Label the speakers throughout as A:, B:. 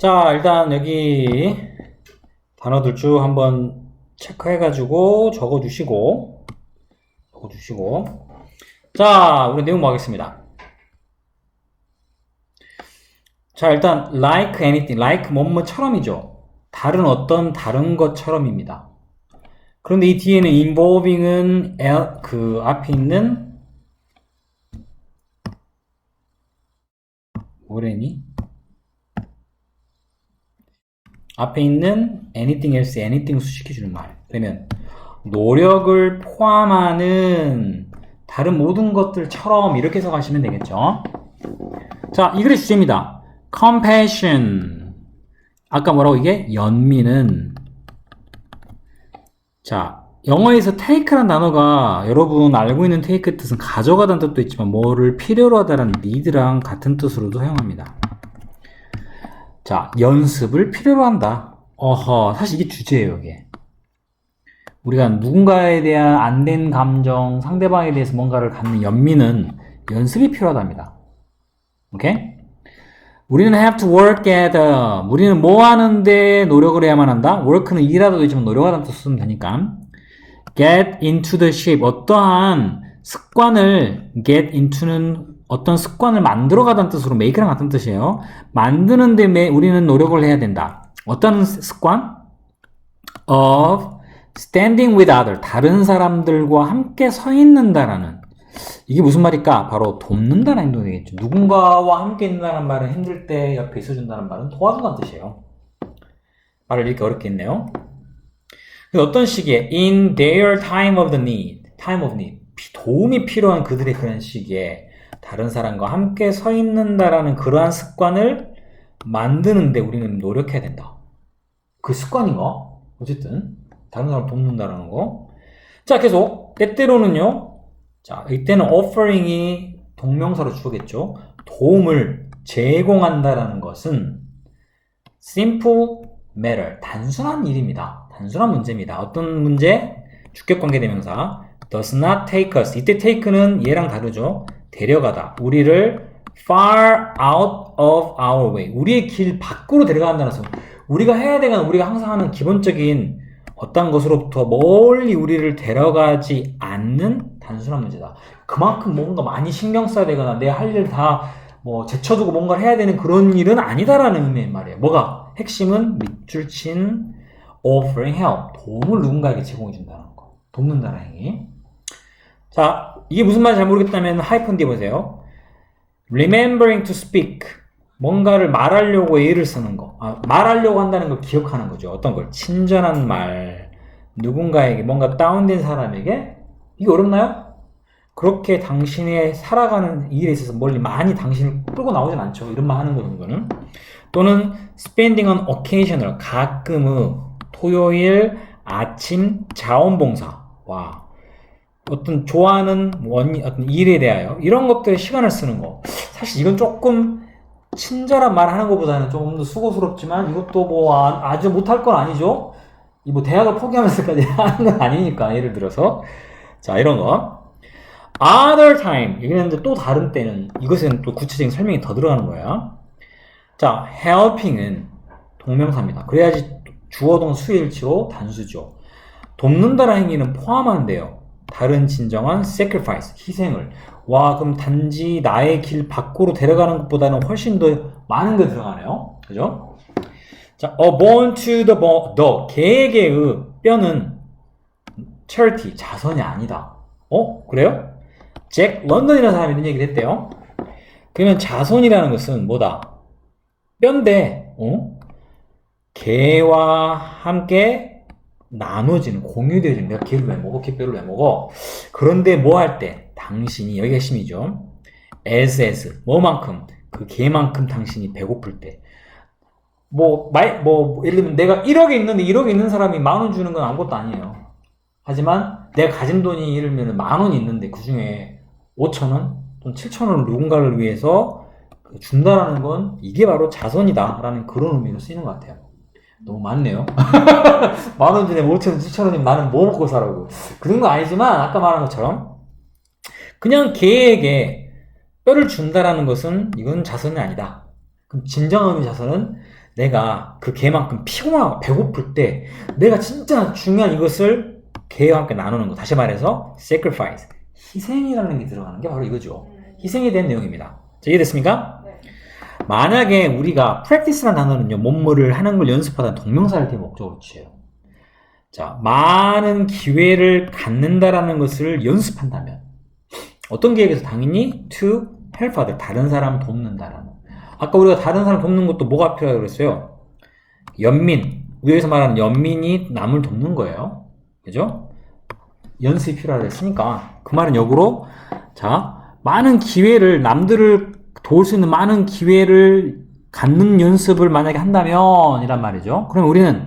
A: 자, 일단 여기 단어들 쭉 한번 체크해가지고 적어주시고, 적어주시고. 자, 우리 내용 보겠습니다. 자, 일단 like anything, like 뭐뭐처럼이죠. 다른 어떤 다른 것처럼입니다. 그런데 이 뒤에는 involving은 그 앞에 있는 뭐래니? 앞에 있는 anything else, anything 수식해주는 말. 그러면 노력을 포함하는 다른 모든 것들처럼 이렇게 해석하시면 되겠죠. 자, 이 글의 주제입니다. compassion. 아까 뭐라고 이게? 연민은. 자, 영어에서 take라는 단어가 여러분 알고 있는 take 뜻은 가져가다는 뜻도 있지만 뭐를 필요로 하다라는 need랑 같은 뜻으로도 사용합니다. 자, 연습을 필요로 한다. 어허, 사실 이게 주제예요, 이게. 우리가 누군가에 대한 안 된 감정, 상대방에 대해서 뭔가를 갖는 연민은 연습이 필요하답니다. 오케이? 우리는 have to work at, a, 우리는 뭐 하는데 노력을 해야만 한다? work는 일하다도 있지만 노력하다는 뜻 쓰면 되니까. get into the ship. 어떠한 습관을 get into는 어떤 습관을 만들어가다는 뜻으로 make랑 같은 뜻이에요. 만드는데 매- 우리는 노력을 해야 된다. 어떤 습관? of standing with other. 다른 사람들과 함께 서 있는다라는. 이게 무슨 말일까? 바로 돕는다는 행동이 되겠죠. 누군가와 함께 있는다는 말은 힘들 때 옆에 있어준다는 말은 도와준다는 뜻이에요. 말을 이렇게 어렵게 했네요. 근데 어떤 시기에 in their time of the need, time of need, 피- 도움이 필요한 그들의 그런 시기에 다른 사람과 함께 서 있는다라는 그러한 습관을 만드는데 우리는 노력해야 된다. 그 습관인가? 어쨌든 다른 사람을 돕는다라는 거. 자, 계속 때때로는요. 자, 이때는 offering이 동명사로 주겠죠. 도움을 제공한다라는 것은 simple matter, 단순한 일입니다. 단순한 문제입니다. 어떤 문제? 주격 관계 대명사 does not take us. 이때 take는 얘랑 다르죠. 데려가다. 우리를 far out of our way. 우리의 길 밖으로 데려간다는 뜻. 우리가 해야 되는 우리가 항상 하는 기본적인 어떤 것으로부터 멀리 우리를 데려가지 않는 단순한 문제다. 그만큼 뭔가 많이 신경 써야 되거나 내 할 일 다 뭐 제쳐두고 뭔가를 해야 되는 그런 일은 아니다라는 의미의 말이에요. 뭐가? 핵심은 밑줄 친 offering help. 도움을 누군가에게 제공해 준다는 거. 돕는다는 행위. 자, 이게 무슨 말인지 잘 모르겠다면 하이픈 뒤에 보세요. remembering to speak. 뭔가를 말하려고 애를 쓰는 거. 아, 말하려고 한다는 걸 기억하는 거죠. 어떤 걸. 친절한 말. 누군가에게, 뭔가 다운된 사람에게. 이게 어렵나요? 그렇게 당신의 살아가는 일에 있어서 멀리 많이 당신을 끌고 나오진 않죠. 이런 말 하는 거 정도는. 또는 spending on occasional. 가끔의 토요일 아침 자원봉사. 와. 어떤 좋아하는 원, 어떤 일에 대하여 이런 것들에 시간을 쓰는 거. 사실 이건 조금 친절한 말 하는 것보다는 조금 더 수고스럽지만 이것도 뭐 아, 주 못할 건 아니죠. 이 뭐 대학을 포기하면서까지 하는 건 아니니까 예를 들어서 자 이런 거. Other time 여기는 또 다른 때는 이것은 또 구체적인 설명이 더 들어가는 거야. 자 helping은 동명사입니다. 그래야지 주어동 수일치로 단수죠. 돕는다는 행위는 포함하는데요. 다른 진정한 sacrifice, 희생을. 와, 그럼 단지 나의 길 밖으로 데려가는 것보다는 훨씬 더 많은 게 들어가네요. 그죠? 자, a born to the, bo- the, 개에게의 뼈는 charity, 자선이 아니다. 어? 그래요? 잭 런던이라는 사람이 이런 얘기를 했대요. 그러면 자선이라는 것은 뭐다? 뼈인데, 어? 개와 함께 나눠지는, 공유되어지는, 내가 개를 왜 먹어? 개뼈를 왜 먹어? 그런데 뭐 할 때? 당신이, 여기 핵심이죠. as, as, 뭐만큼, 그 개만큼 당신이 배고플 때. 뭐, 말, 뭐, 예를 들면 내가 1억이 있는데 1억이 있는 사람이 만 원 주는 건 아무것도 아니에요. 하지만 내가 가진 돈이 예를 들면 만 원이 있는데 그 중에 5천 원, 또는 7천 원을 누군가를 위해서 준다라는 건 이게 바로 자선이다라는 그런 의미로 쓰이는 것 같아요. 너무 많네요. 만 원 전에 5천 원, 7천 원이면 나는 뭐 먹고 살아고. 그런 거 아니지만 아까 말한 것처럼 그냥 개에게 뼈를 준다라는 것은 이건 자선이 아니다. 그럼 진정한 자선은 내가 그 개만큼 피곤하고 배고플 때 내가 진짜 중요한 이것을 개와 함께 나누는 거. 다시 말해서 sacrifice. 희생이라는 게 들어가는 게 바로 이거죠. 희생에 대한 내용입니다. 자, 이해됐습니까?
B: 네.
A: 만약에 우리가 practice라는 단어는요, 뭐뭐를 하는 걸 연습하다 동명사를 뒤에 목적으로 취해요. 자, 많은 기회를 갖는다라는 것을 연습한다면, 어떤 계획에서 당연히 to help other, 다른 사람 돕는다라는. 아까 우리가 다른 사람 돕는 것도 뭐가 필요하다고 그랬어요? 연민. 우리 여기서 말하는 연민이 남을 돕는 거예요. 그죠? 연습이 필요하다 했으니까. 그 말은 역으로, 자, 많은 기회를, 남들을 도울 수 있는 많은 기회를 갖는 연습을 만약에 한다면, 이란 말이죠. 그럼 우리는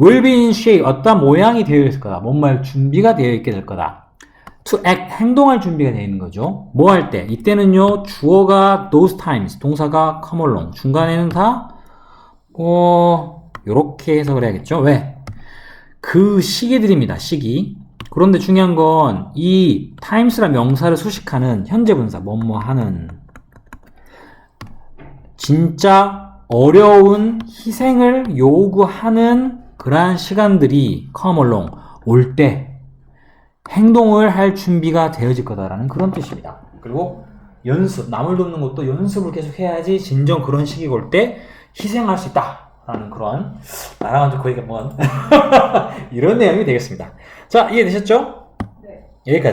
A: will be in shape, 어떤 모양이 되어 있을 거다. 뭔말 준비가 되어 있게 될 거다. to act, 행동할 준비가 되어 있는 거죠. 뭐 할 때? 이때는요, 주어가 those times, 동사가 come along. 중간에는 다, 어, 요렇게 해석을 해야겠죠. 왜? 그 시기들입니다. 시기. 그런데 중요한 건 이 times란 명사를 수식하는 현재 분사 뭐뭐 하는 진짜 어려운 희생을 요구하는 그러한 시간들이 along 올때 행동을 할 준비가 되어질 거다라는 그런 뜻입니다. 그리고 연습, 남을 돕는 것도 연습을 계속 해야지 진정 그런 시기가 올 때 희생할 수 있다 라는 그런 나랑은 좀 거리가 먼 이런 내용이 되겠습니다. 자, 이해되셨죠?
B: 네.
A: 여기까지.